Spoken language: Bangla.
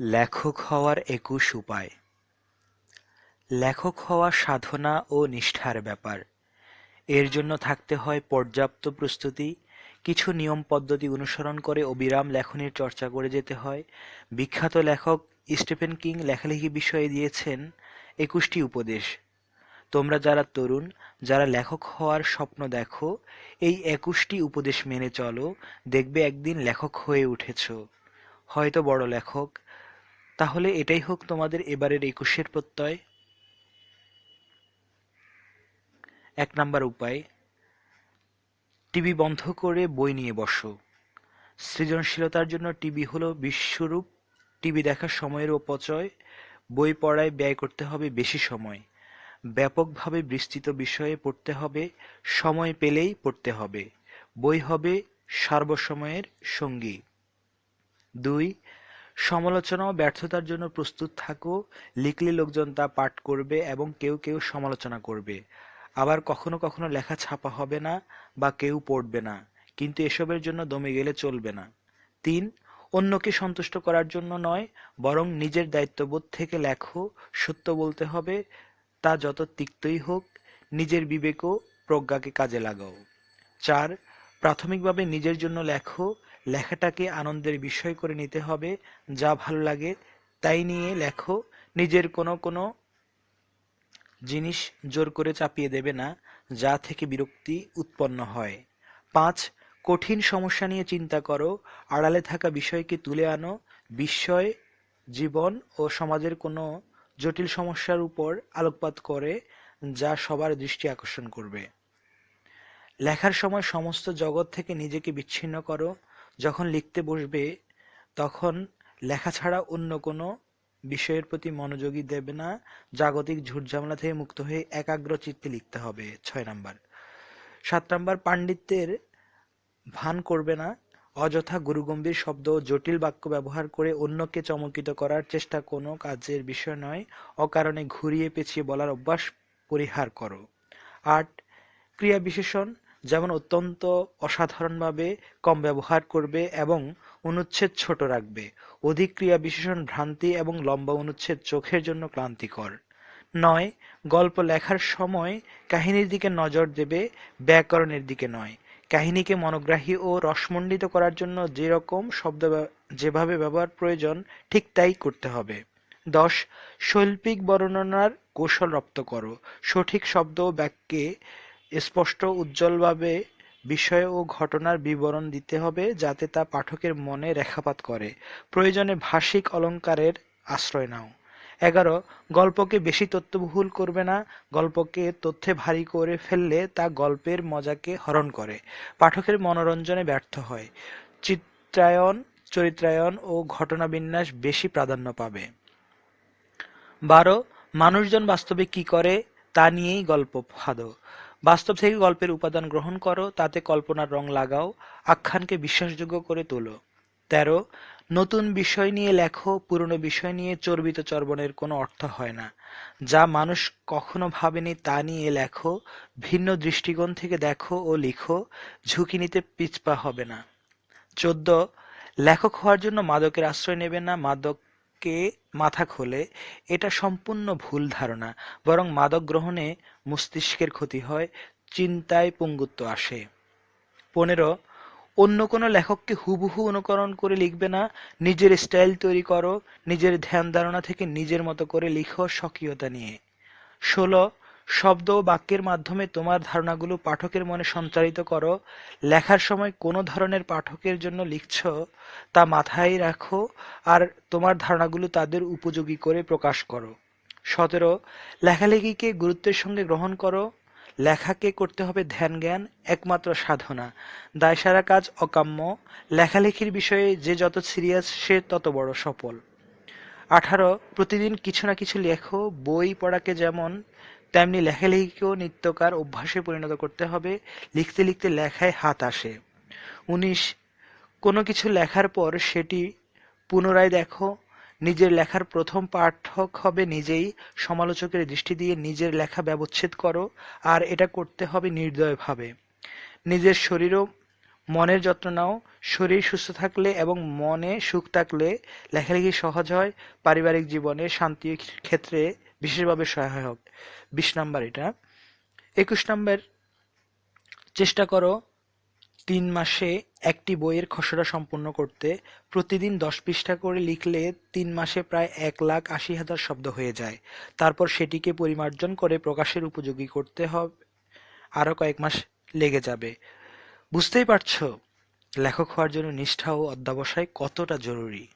লেখক হওয়ার একুশ উপায়। লেখক হওয়া সাধনা ও নিষ্ঠার ব্যাপার। এর জন্য থাকতে হয় পর্যাপ্ত প্রস্তুতি, কিছু নিয়ম পদ্ধতি অনুসরণ করে অবিরাম লেখনীর চর্চা করে যেতে হয়। বিখ্যাত লেখক স্টিফেন কিং লেখালেখি বিষয়ে দিয়েছেন একুশটি উপদেশ। তোমরা যারা তরুণ, যারা লেখক হওয়ার স্বপ্ন দেখো, এই একুশটি উপদেশ মেনে চলো, দেখবে একদিন লেখক হয়ে উঠেছ। হয়তো বড় লেখক তাহলে এটাই হোক তোমাদের এবারের একুশের প্রত্যয়। এক নাম্বার উপায়, টিভি বন্ধ করে বই নিয়ে বসো। সৃজনশীলতার জন্য টিভি হলো বিশ্বরূপ। টিভি দেখার সময়ের অপচয়। বই পড়ায় ব্যয় করতে হবে বেশি সময়। ব্যাপকভাবে বিস্তৃত বিষয়ে পড়তে হবে, সময় পেলেই পড়তে হবে। বই হবে সর্বসময়ের সঙ্গী। দুই সমালোচনা ও ব্যর্থতার জন্য প্রস্তুত থাকো। লিখলে লোকজন তা পাঠ করবে এবং কেউ কেউ সমালোচনা করবে। আবার কখনো কখনো লেখা ছাপা হবে না বা কেউ পড়বে না, কিন্তু এসবের জন্য দমে গেলে চলবে না। তিন, অন্যকে সন্তুষ্ট করার জন্য নয়, বরং নিজের দায়িত্ববোধ থেকে লেখো, সত্য বলতে হবে, তা যত তিক্তই হোক, নিজের বিবেক ও প্রজ্ঞাকে কাজে লাগাও। চার, প্রাথমিকভাবে নিজের জন্য লেখো লেখাটাকে আনন্দের বিষয় করে নিতে হবে, যা ভালো লাগে তাই নিয়ে লেখো। নিজের কোনো কোনো জিনিস জোর করে চাপিয়ে দেবে না, যা থেকে বিরক্তি উৎপন্ন হয়। পাঁচ, কঠিন সমস্যা নিয়ে চিন্তা করো। আড়ালে থাকা বিষয়কে তুলে আনো। বিস্ময় জীবন ও সমাজের কোনো জটিল সমস্যার উপর আলোকপাত করে, যা সবার দৃষ্টি আকর্ষণ করবে। লেখার সময় সমস্ত জগৎ থেকে নিজেকে বিচ্ছিন্ন করো। যখন লিখতে বসবে, তখন লেখা ছাড়া অন্য কোনো বিষয়ের প্রতি মনোযোগী দেবে না। জাগতিক ঝুটঝামেলা থেকে মুক্ত হয়ে একাগ্র চিত্তে লিখতে হবে। ছয় নাম্বার। সাত নাম্বার, পাণ্ডিত্যের ভান করবে না। অযথা গুরুগম্ভীর শব্দ জটিল বাক্য ব্যবহার করে অন্যকে চমকিত করার চেষ্টা কোনো কাজের বিষয় নয়। অকারণে ঘুরিয়ে পেঁচিয়ে বলার অভ্যাস পরিহার করো। আট, ক্রিয়া বিশেষণ। যেমন অত্যন্ত অসাধারণভাবে কম ব্যবহার করবে এবং অনুচ্ছেদ ছোট রাখবে। অধিক ক্রিয়া বিশেষণ, ভ্রান্তি এবং লম্বা অনুচ্ছেদ চোখের জন্য ক্লান্তিকর। নয়, গল্প লেখার সময় কাহিনীর দিকে নজর দেবে, ব্যাকরণের দিকে নয়। কাহিনীকে মনোগ্রাহী ও রসমণ্ডিত করার জন্য যেরকম শব্দ যেভাবে ব্যবহার প্রয়োজন, ঠিক তাই করতে হবে। দশ, শৈল্পিক বর্ণনার কৌশল রপ্ত করো। সঠিক শব্দ ও বাক্যে স্পষ্ট উজ্জ্বলভাবে বিষয় ও ঘটনার বিবরণ দিতে হবে যাতে তা পাঠকের মনে রেখাপাত করে। প্রয়োজনে ভাষিক অলঙ্কারের আশ্রয় নাও। এগারো, গল্পকে বেশি তথ্যবহুল করবে না। গল্পকে তথ্যে ভারী করে ফেললে তা গল্পের মজাকে হরণ করে। পাঠকের মনোরঞ্জনে ব্যর্থ হয়। চিত্রায়ন, চরিত্রায়ন ও ঘটনাবিন্যাস বেশি প্রাধান্য পাবে। বারো, মানুষজন বাস্তবে কি করে তা নিয়েই গল্প ফাঁদো। বাস্তব থেকে গল্পের উপাদান গ্রহণ করো, তাতে কল্পনার রং লাগাও, আখ্যানকে বিশ্বাসযোগ্য করে তোলো। তেরো, নতুন বিষয় নিয়ে লেখো, পুরনো বিষয় নিয়ে চর্বিত চর্বণের কোনো অর্থ হয় না। যা মানুষ কখনো ভাবেনি তা নিয়ে লেখো, ভিন্ন দৃষ্টিকোণ থেকে দেখো ও লিখো, ঝুঁকি নিতে পিছপা হবে না। চোদ্দ, লেখক হওয়ার জন্য মাদকের আশ্রয় নেবে না মাদককে মাথা খোলে, এটা সম্পূর্ণ ভুল ধারণা। বরং মাদক গ্রহণে মস্তিষ্কের ক্ষতি হয়, চিন্তায় পঙ্গুত্ব আসে। পনেরো, অন্য কোনো লেখককে হুবহু অনুকরণ করে লিখবে না, নিজের স্টাইল তৈরি করো, নিজের ধ্যান ধারণা থেকে নিজের মতো করে লিখো স্বকীয়তা নিয়ে। ষোলো শব্দ ও বাক্যের মাধ্যমে তোমার ধারণাগুলো পাঠকের মনে সঞ্চারিত করো। লেখার সময় কোনো ধরনের পাঠকের জন্য লিখছ তা মাথায় রাখো আর তোমার ধারণাগুলো তাদের উপযোগী করে প্রকাশ করো। সতেরো, লেখালেখিকে গুরুত্বের সঙ্গে গ্রহণ করো। লেখাকে করতে হবে ধ্যান জ্ঞান একমাত্র সাধনা। দায়সারা কাজ অকাম্য। লেখালেখির বিষয়ে যে যত সিরিয়াস, সে তত বড় সফল। আঠারো, প্রতিদিন কিছু না কিছু লেখো। বই পড়াকে যেমন তেমনি লেখালেখিকেও নিত্যকার অভ্যাসে পরিণত করতে হবে। লিখতে লিখতে লেখায় হাত আসে। উনিশ, কোনো কিছু লেখার পর সেটি পুনরায় দেখো। নিজের লেখার প্রথম পাঠক হবে নিজেই। সমালোচকের দৃষ্টি দিয়ে নিজের লেখা ব্যবচ্ছেদ করো, আর এটা করতে হবে নির্দয়ভাবে। নিজের শরীরও মনের যত্ন নাও। শরীর সুস্থ থাকলে এবং মনে সুখ থাকলে লেখালেখি সহজ হয়। পারিবারিক জীবনে শান্তির ক্ষেত্রে বিশেষভাবে সহায়ক। বিশ নাম্বার এটা। একুশ নাম্বার, চেষ্টা করো তিন মাসে একটি বইয়ের খসড়া সম্পূর্ণ করতে। প্রতিদিন দশ পৃষ্ঠা করে লিখলে তিন মাসে প্রায় এক লাখ আশি হাজার শব্দ হয়ে যায়। তারপর সেটিকে পরিমার্জন করে প্রকাশের উপযোগী করতে হবে, আরও কয়েক মাস লেগে যাবে। বুঝতেই পারছ? লেখক হওয়ার জন্য নিষ্ঠা ও অধ্যবসায় কতটা জরুরি?